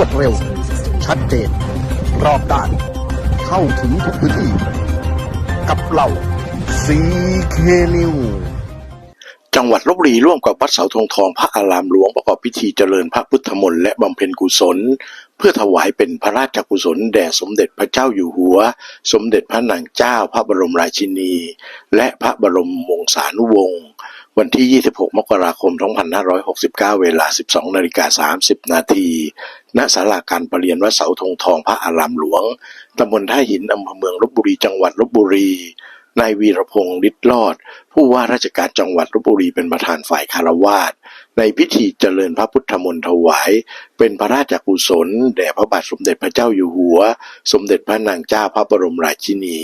วดเร็ว ชัดเจน รอบด้าน เข้าถึงทุกพื้นที่ กับเราซีเคนิวจังหวัดลบบุรีร่วมกับวัดเสาธงทองพระอารามหลวงประกอบพิธีเจริญพระพุทธมนต์และบำเพ็ญกุศล เพื่อถวายเป็นพระราชกุศลแด่สมเด็จพระเจ้าอยู่หัว สมเด็จพระนางเจ้าพระบรมราชินี และพระบรมวงศานุวงศ์ วันที่ 26 มกราคม 2569 เวลา 12 นาฬิกา 30 นาที ณ ศาลาการประเรียนวัดเสาธงทองพระอารามหลวง ตำบลท่าหิน อำเภอเมืองลบบุรี จังหวัดลบบุรี นายวีรพงศ์ฤทธิ์รอด ผู้ว่าราชการจังหวัดลบบุรีเป็นประธานฝ่ายคารวาสในพิธีเจริญพระพุทธมนต์ถวาย เป็นพระราชกุศลแด่พระบาทสมเด็จพระเจ้าอยู่หัว สมเด็จพระนางเจ้าพระบรมราชินี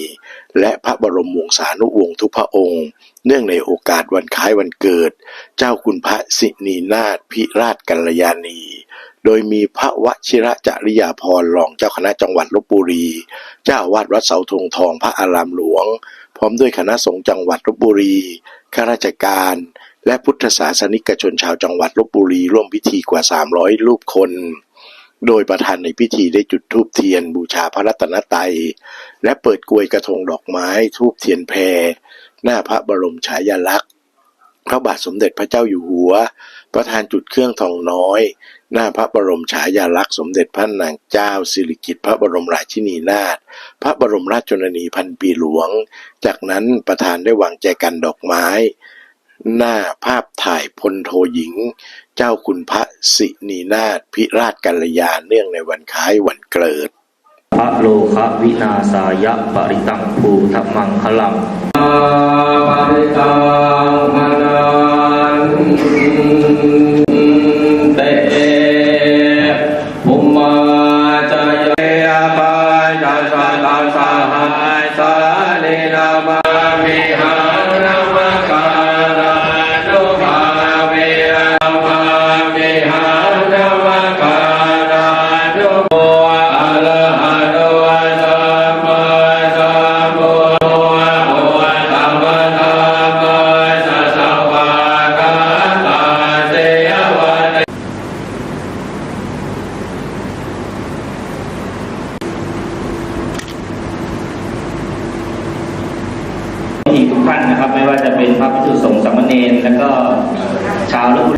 และพระบรมวงศานุวงศ์ทุกพระองค์ เนื่องในโอกาสวันคล้ายวันเกิด เจ้าคุณพระสินีนาถพิราชกัลยาณี โดยมีพระวชิระจริยาพรรองเจ้าคณะจังหวัดลบบุรี เจ้าวาสวัดเสาธงทองพระอารามหลวง พร้อมด้วยคณะสงฆ์จังหวัดลบบุรีข้าราชการ และพุทธศาสนิกชนชาวจังหวัดลบบุรีร่วมพิธีกว่า 300 รูปคน โดยประธานในพิธีได้จุดธูปเทียนบูชาพระรัตนตรัย และเปิดกลวยกระทงดอกไม้ทูบเทียนแพรหน้าพระบรมฉายาลักษณ์ พระบาทสมเด็จพระเจ้าอยู่หัว ประธานจุดเครื่องทองน้อย หน้าพระบรมฉายาลักษณ์สมเด็จพระนางเจ้าสิริกิติ์พระบรมราชินีนาถพระบรมราชชนนีพันปีหลวง จากนั้นประธานได้วางแจกันดอกไม้ หน้าภาพถ่ายพลโทหญิง เจ้าคุณพระสินีนาถพิราชกัลยาเนื่องในวันคล้ายวันเกิดพระโลคะวินาสายะปริตังภูธมังคลังปริตังายสาลิลามาวิห ท่านนะครับ ไม่ว่าจะเป็นพระพิจุสงฆ์สามเณรแล้วก็ชาวลูก